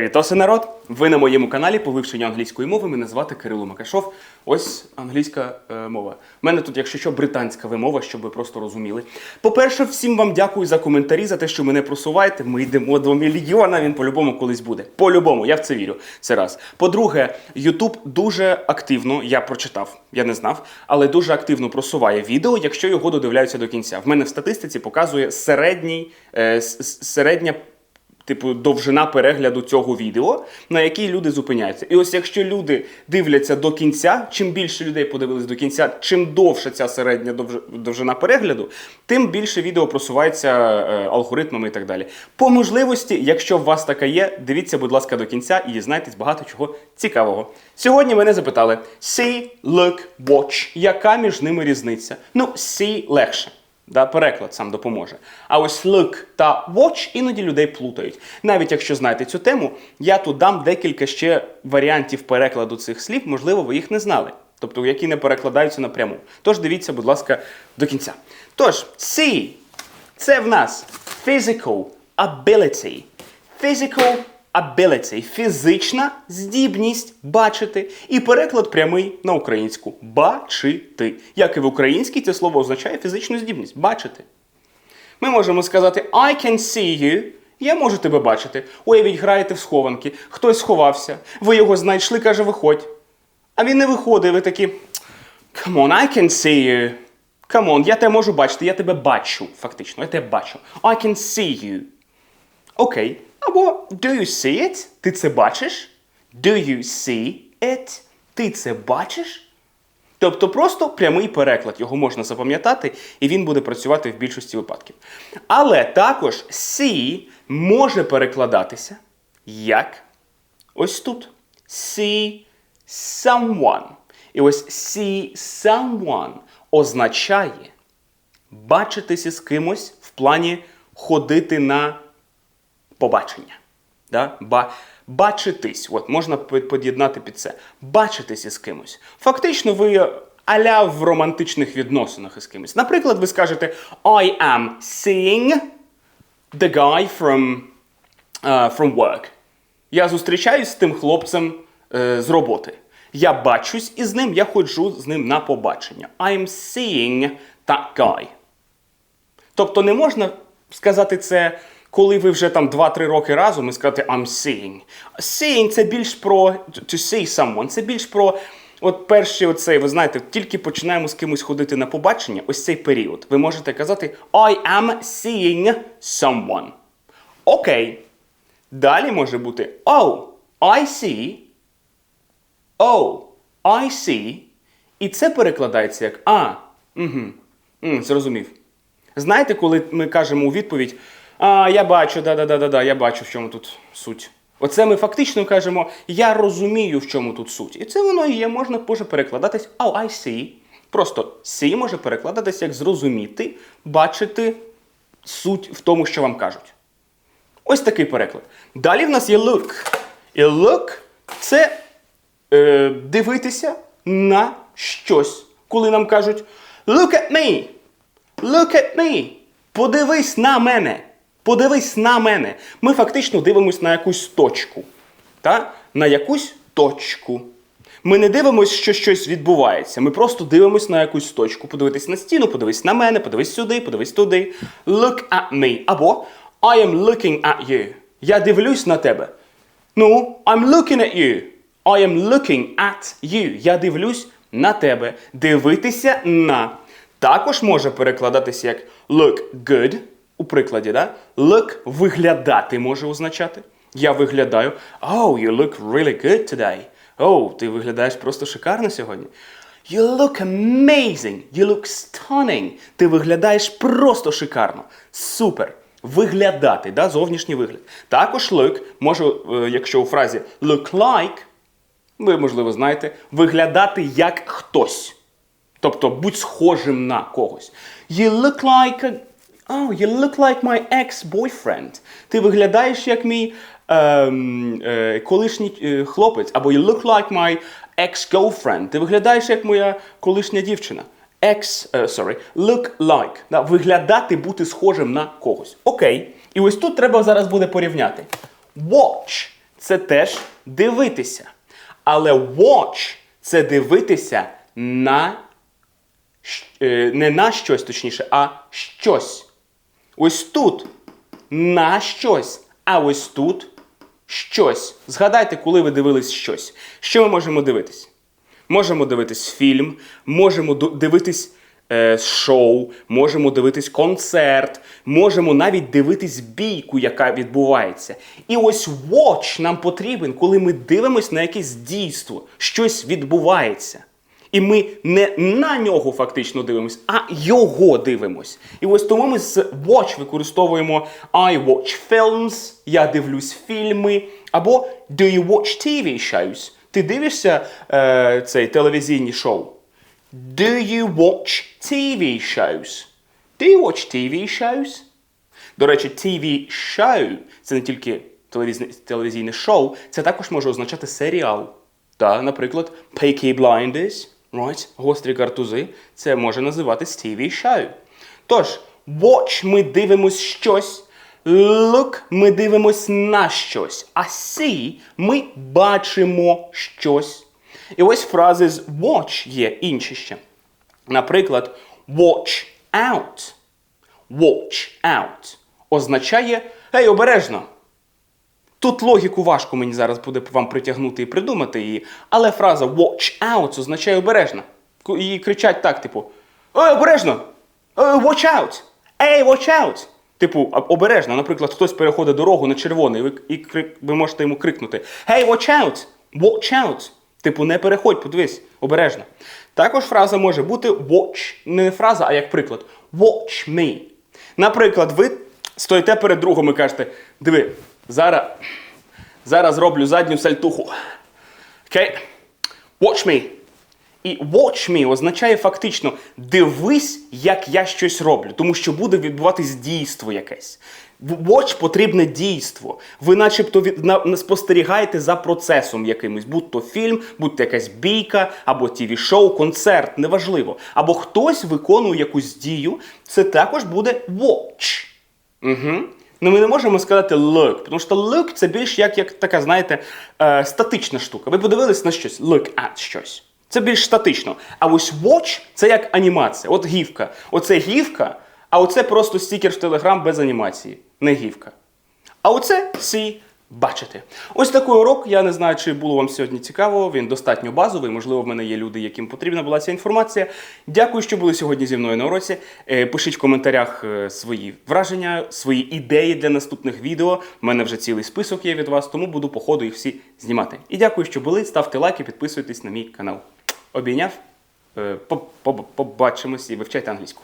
Вітоси народ! Ви на моєму каналі по вивченню англійської мови. Мене звати Кирило Макашов. Ось англійська е, мова. У мене тут, якщо що, британська вимова, щоб ви просто розуміли. По-перше, всім вам дякую за коментарі, за те, що мене просуваєте. Ми йдемо до мільйона. Він по-любому колись буде. По-любому, я в це вірю. Це раз. По-друге, YouTube дуже активно, я прочитав, я не знав, але дуже активно просуває відео, якщо його додивляються до кінця. В мене в статистиці показує середній, е, середня типу, довжина перегляду цього відео, на якій люди зупиняються. І ось якщо люди дивляться до кінця, чим більше людей подивились до кінця, чим довша ця середня довж- довжина перегляду, тим більше відео просувається е, алгоритмами і так далі. По можливості, якщо у вас така є, дивіться, будь ласка, до кінця і дізнайтесь багато чого цікавого. Сьогодні мене запитали: see, look, watch. Яка між ними різниця? Ну, see легше. Да, переклад сам допоможе. А ось look та watch іноді людей плутають. Навіть якщо знаєте цю тему, я тут дам декілька ще варіантів перекладу цих слів, можливо, ви їх не знали. Тобто, які не перекладаються напряму. Тож дивіться, будь ласка, до кінця. Тож, see – це в нас physical ability. Physical ability – фізична здібність бачити. І переклад прямий на українську бачити. Як і в українській, це слово означає фізичну здібність бачити. Ми можемо сказати I can see you. Я можу тебе бачити. Уявіть, граєте в схованки, хтось сховався, ви його знайшли, каже, виходь. А він не виходить, ви такі. Come on, I can see you. Come on, я тебе можу бачити, я тебе бачу, фактично, я тебе бачу. I can see you. Окей. Або do you see it? Ти це бачиш? Do you see it? Ти це бачиш? Тобто просто прямий переклад, його можна запам'ятати, і він буде працювати в більшості випадків. Але також see може перекладатися як ось тут. See someone. І ось see someone означає бачитися з кимось в плані ходити на побачення. Да? Ба- бачитись, от можна під'єднати під це. Бачитися з кимось. Фактично, ви аля в романтичних відносинах із кимось. Наприклад, ви скажете I am seeing the guy from, uh, from work. Я зустрічаюсь з тим хлопцем е, з роботи. Я бачусь із ним, я ходжу з ним на побачення. I'm seeing that guy. Тобто не можна сказати це, коли ви вже там 2-3 роки разом і сказати I'm seeing. Seeing це більш про to see someone, це більш про от перший оцей, ви знаєте, тільки починаємо з кимось ходити на побачення, ось цей період. Ви можете казати I am seeing someone. Окей. Далі може бути Oh, I see. Oh, I see. І це перекладається як А. Угу. М, зрозумів. Знаєте, коли ми кажемо у відповідь, а, я бачу, да-да-да-да, я бачу, в чому тут суть. Оце ми фактично кажемо, я розумію, в чому тут суть. І це воно і є, можна може перекладатись oh, I see. Просто see може перекладатись як зрозуміти, бачити суть в тому, що вам кажуть. Ось такий переклад. Далі в нас є look. І look це е, дивитися на щось. Коли нам кажуть Look at me! Look at me! Подивись на мене! Подивись на мене! Ми фактично дивимось на якусь точку. Та? На якусь точку. Ми не дивимося, що щось відбувається. Ми просто дивимось на якусь точку. Подивитись на стіну, подивись на мене, подивись сюди, подивись туди. Look at me. Або I am looking at you. Я дивлюсь на тебе. Ну, I'm looking at you. I am looking at you. Я дивлюсь на тебе. Дивитися на. Також може перекладатися як look good у прикладі, да? Look виглядати може означати. Я виглядаю. Oh, you look really good today. Oh, ти виглядаєш просто шикарно сьогодні. You look amazing. You look stunning. Ти виглядаєш просто шикарно. Супер. Виглядати, да? зовнішній вигляд. Також look може, е, якщо у фразі look like, ви, можливо, знаєте, виглядати як хтось. Тобто будь схожим на когось. You look like a... Oh, you look like my ex-boyfriend. Ти виглядаєш як мій ем, е, колишній е, хлопець. Або you look like my ex-girlfriend. Ти виглядаєш як моя колишня дівчина. Ex, е, sorry, look like. Да, виглядати, бути схожим на когось. Окей. І ось тут треба зараз буде порівняти. Watch це теж дивитися. Але watch це дивитися на е, не на щось, точніше, а щось. Ось тут на щось, а ось тут щось. Згадайте, коли ви дивились щось. Що ми можемо дивитись? Можемо дивитись фільм, можемо дивитись е, шоу, можемо дивитись концерт, можемо навіть дивитись бійку, яка відбувається. І ось watch нам потрібен, коли ми дивимось на якесь дійство, щось відбувається. І ми не на нього фактично дивимось, а його дивимось. І ось тому ми з watch використовуємо I watch films, я дивлюсь фільми, або Do you watch TV shows? Ти дивишся е, цей телевізійні шоу? Do you watch TV shows? Do you watch TV shows? До речі, TV show це не тільки телевізійне шоу, це також може означати серіал. Та, наприклад, Peaky Blinders, right? гострі картузи, це може називатись TV show. Тож, watch ми дивимось щось, look ми дивимось на щось, а see ми бачимо щось. І ось фрази з watch є інші ще. Наприклад, watch out. Watch out означає гей, обережно. Тут логіку важко мені зараз буде вам притягнути і придумати її, але фраза watch out означає обережно. Її кричать так, типу: Ей, обережно! Ей, watch out! Ей, watch out! Типу, обережно, наприклад, хтось переходить дорогу на червоний, і ви, і крик- ви можете йому крикнути: Hey, watch out! Watch out! Типу, не переходь, подивись, обережно. Також фраза може бути watch, не фраза, а як приклад. Watch me. Наприклад, ви стоїте перед другом і кажете: диви, зараз, зараз зроблю задню сальтуху. Окей? Watch me. І watch me означає фактично дивись, як я щось роблю, тому що буде відбуватись дійство якесь. Watch потрібне дійство. Ви начебто від, на, на- спостерігаєте за процесом якимось, будь то фільм, будь то якась бійка, або тіві-шоу, концерт, неважливо. Або хтось виконує якусь дію, це також буде watch. Угу. Ну ми не можемо сказати look, тому що look це більш як, як така, знаєте, е, статична штука. Ви подивились на щось, look at щось. Це більш статично. А ось watch це як анімація. От гівка. Оце гівка, а оце просто стікер в Телеграм без анімації. Не гівка. А оце see, бачити. Ось такий урок. Я не знаю, чи було вам сьогодні цікаво. Він достатньо базовий. Можливо, в мене є люди, яким потрібна була ця інформація. Дякую, що були сьогодні зі мною на уроці. Е, Пишіть в коментарях е, свої враження, свої ідеї для наступних відео. У мене вже цілий список є від вас, тому буду по ходу їх всі знімати. І дякую, що були. Ставте лайки, підписуйтесь на мій канал. Обійняв. Е, по- по- Побачимось і вивчайте англійську.